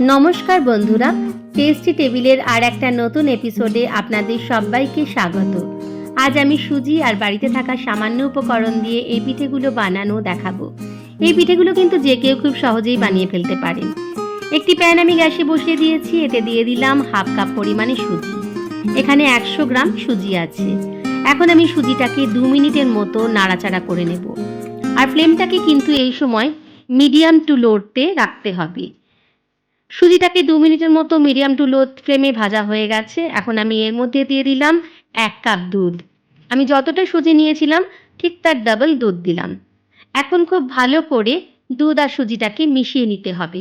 নমস্কার বন্ধুরা টেস্টি টেবিলের আর একটা নতুন এপিসোডে আপনাদের সবাইকে স্বাগত। আজ আমি সুজি আর বাড়িতে থাকা সামান্য উপকরণ দিয়ে এই পিঠেগুলো বানানো দেখাবো। এই পিঠেগুলো কিন্তু যে কেউ খুব সহজেই বানিয়ে ফেলতে পারেন। একটি প্যান আমি গ্যাসে বসিয়ে দিয়েছি, এতে দিয়ে দিলাম হাফ কাপ পরিমাণে সুজি। এখানে একশো গ্রাম সুজি আছে। এখন আমি সুজিটাকে দু মিনিটের মতো নাড়াচাড়া করে নেব। আর ফ্লেমটাকে কিন্তু এই সময় মিডিয়াম টু লোতে রাখতে হবে। সুজিটাকে দু মিনিটের মতো মিডিয়াম টু লো ফ্লেমে ভাজা হয়ে গেছে। এখন আমি এর মধ্যে দিয়ে দিলাম এক কাপ দুধ। আমি যতটা সুজি নিয়েছিলাম, ঠিক তার ডাবল দুধ দিলাম। এখন খুব ভালো করে দুধ আর সুজিটাকে মিশিয়ে নিতে হবে।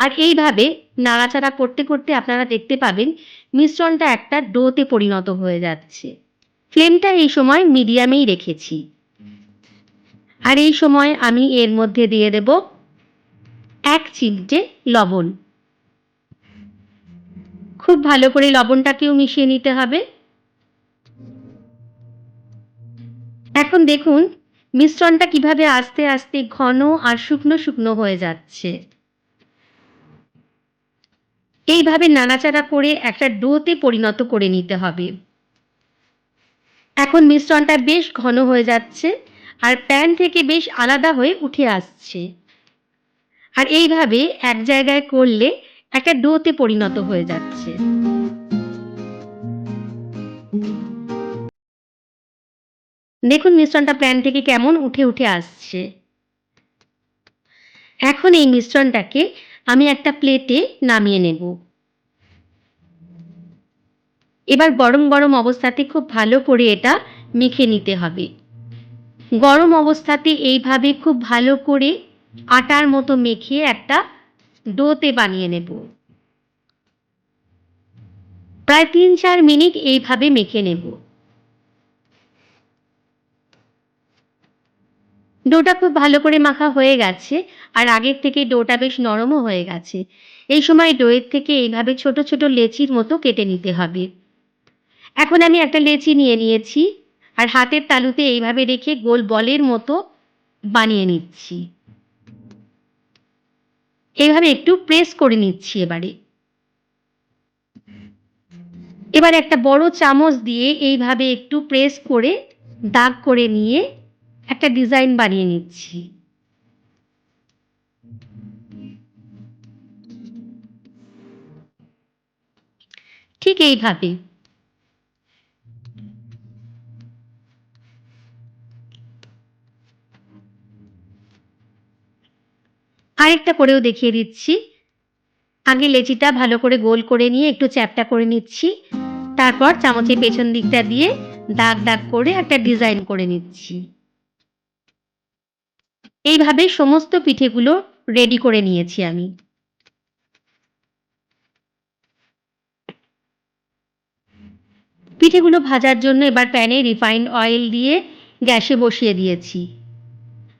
আর এইভাবে নাড়াচাড়া করতে করতে আপনারা দেখতে পাবেন, মিশ্রণটা একটা ডোতে পরিণত হয়ে যাচ্ছে। ফ্লেমটা এই সময় মিডিয়ামেই রেখেছি। আর এই সময় আমি এর মধ্যে দিয়ে দেব এক চিমটে লবণ। খুব ভালো করে লবণটাকেও মিশিয়ে নিতে হবে। এখন দেখুন, মিশ্রণটা কীভাবে আস্তে আস্তে ঘন আর শুকনো শুকনো হয়ে যাচ্ছে। এইভাবে নাড়াচাড়া করে একটা ডোতে পরিণত করে নিতে হবে। এখন মিশ্রণটা বেশ ঘন হয়ে যাচ্ছে আর প্যান থেকে বেশ আলাদা হয়ে উঠে আসছে। আর এইভাবে এক জায়গায় করলে একটা ডোতে পরিণত হয়ে যাচ্ছে। দেখুন, মিশ্রণটা প্যান থেকে কেমন উঠে উঠে আসছে। এখন এই মিশ্রণটাকে আমি একটা প্লেটে নামিয়ে নেব। এবার গরম গরম অবস্থাতে খুব ভালো করে এটা মেখে নিতে হবে। গরম অবস্থাতে এইভাবে খুব ভালো করে আটার মতো মেখে একটা ডোতে বানিয়ে নেব। প্রায় তিন চার মিনিট এইভাবে মেখে নেব। ডোটা খুব ভালো করে মাখা হয়ে গেছে আর আগের থেকে ডোটা বেশ নরমও হয়ে গেছে। এই সময় ডোয়ের থেকে এইভাবে ছোট ছোট লেচির মতো কেটে নিতে হবে। এখন আমি একটা লেচি নিয়ে নিয়েছি আর হাতের তালুতে এইভাবে রেখে গোল বলের মতো বানিয়ে নিচ্ছি। এইভাবে একটু প্রেস করে নিচ্ছি এবারে। এবার একটা বড় চামচ দিয়ে এইভাবে একটু প্রেস করে দাগ করে নিয়ে একটা ডিজাইন বানিয়ে নিচ্ছি। ঠিক এইভাবে। আরেকটা করেও দেখিয়ে দিচ্ছি। আগে লেচিটা ভালো করে গোল করে নিয়ে একটু চ্যাপটা করে নিচ্ছি। তারপর চামচের পেছন দিকটা দিয়ে দাগ দাগ করে একটা ডিজাইন করে নিচ্ছি। এইভাবে সমস্ত পিঠেগুলো রেডি করে নিয়েছি আমি। পিঠেগুলো ভাজার জন্য এবার প্যানে রিফাইন্ড অয়েল দিয়ে গ্যাসে বসিয়ে দিয়েছি।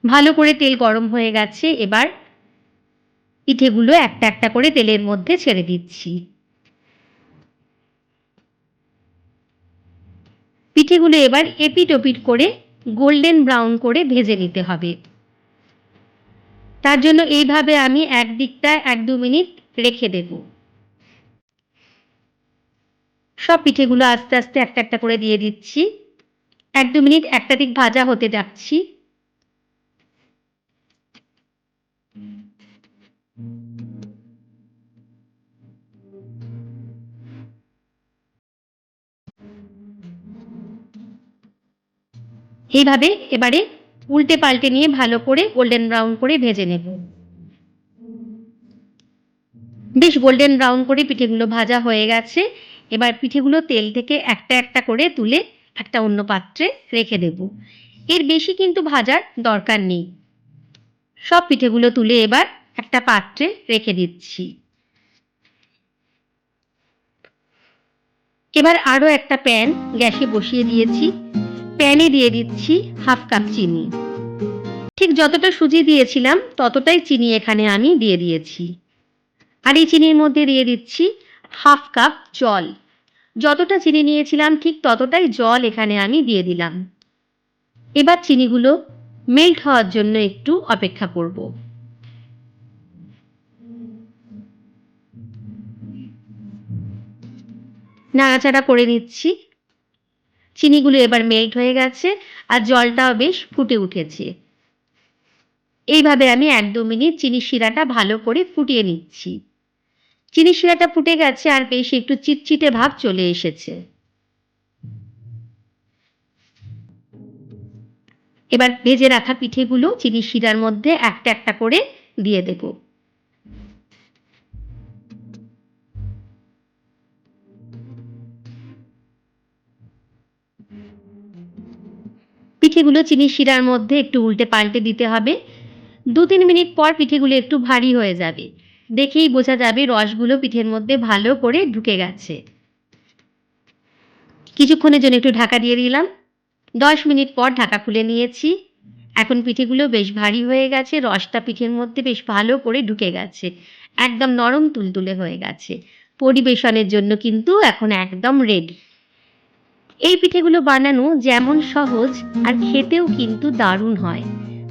ভালো করে তেল গরম হয়ে গেছে, এবার পিঠেগুলো একটা একটা করে তেলের মধ্যে ছেড়ে দিচ্ছি। পিঠেগুলো এবার এপিট ওপিট করে গোল্ডেন ব্রাউন করে ভেজে নিতে হবে। তার জন্য এইভাবে আমি এক দিকটা এক দু মিনিট রেখে দেব। সব পিঠেগুলো আস্তে আস্তে একটা একটা করে দিয়ে দিচ্ছি। এক দু মিনিট একটা দিক ভাজা হতে যাচ্ছি। এইভাবে এবারে উল্টে পাল্টে নিয়ে ভালো করে গোল্ডেন ব্রাউন করে ভেজে নেব। বেশ গোল্ডেন ব্রাউন করে পিঠেগুলো ভাজা হয়ে গেছে। এবার পিঠেগুলো তেল থেকে একটা একটা করে তুলে একটা অন্য পাত্রে রেখে দেব। এর বেশি কিন্তু ভাজার দরকার নেই। সব পিঠেগুলো তুলে এবার একটা পাত্রে রেখে দিচ্ছি। এবার আরও একটা প্যান গ্যাসে বসিয়ে দিয়েছি। প্যানে দিয়ে দিচ্ছি হাফ কাপ চিনি। ঠিক যতটা সুজি দিয়েছিলাম, ততটাই চিনি এখানে আমি দিয়ে দিয়েছি। আর এই চিনির মধ্যে দিয়ে দিচ্ছি হাফ কাপ জল। যতটা চিনি নিয়েছিলাম, ঠিক ততটাই জল এখানে আমি দিয়ে দিলাম। এবার চিনিগুলো মেল্ট হওয়ার জন্য একটু অপেক্ষা করব। নাড়াচাড়া করে নিচ্ছি। চিনিগুলো এবার মেল্ট হয়ে গেছে আর জলটাও বেশ ফুটে উঠেছে। এইভাবে আমি এক দু মিনিট চিনি শিরাটা ভালো করে ফুটিয়ে নিচ্ছি। চিনি শিরাটা ফুটে গেছে আর বেশ একটু চিটচিটে ভাব চলে এসেছে। এবার ভেজে রাখা পিঠেগুলো চিনি শিরার মধ্যে একটা একটা করে দিয়ে দেব। পিঠেগুলো চিনি শিরার মধ্যে একটু উল্টে পাল্টে দিতে হবে। দু তিন মিনিট পর পিঠেগুলো একটু ভারী হয়ে যাবে। দেখেই বোঝা যাবে রসগুলো পিঠের মধ্যে ভালো করে ঢুকে গেছে। কিছুক্ষণের জন্য একটু ঢাকা দিয়ে দিলাম। দশ মিনিট পর ঢাকা খুলে নিয়েছি। এখন পিঠেগুলো বেশ ভারী হয়ে গেছে, রসটা পিঠের মধ্যে বেশ ভালো করে ঢুকে গেছে। একদম নরম তুলতুলে হয়ে গেছে। পরিবেশনের জন্য কিন্তু এখন একদম রেডি এই পিঠেগুলো বানানো যেমন সহজ আর খেতেও কিন্তু দারুণ হয়।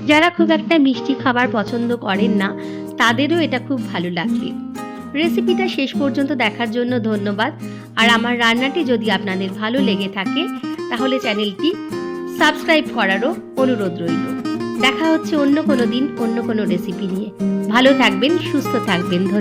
যারা খুব একটা মিষ্টি খাবার পছন্দ করেন না, তাদেরও এটা খুব ভালো লাগবে রেসিপিটা শেষ পর্যন্ত দেখার জন্য ধন্যবাদ। আর আমার রান্নাটি যদি আপনাদের ভালো লেগে থাকে, তাহলে চ্যানেলটি সাবস্ক্রাইব করারও অনুরোধ রইল। দেখা হচ্ছে অন্য কোনো দিন অন্য কোনো রেসিপি নিয়ে। ভালো থাকবেন, সুস্থ থাকবেন, ধন্যবাদ।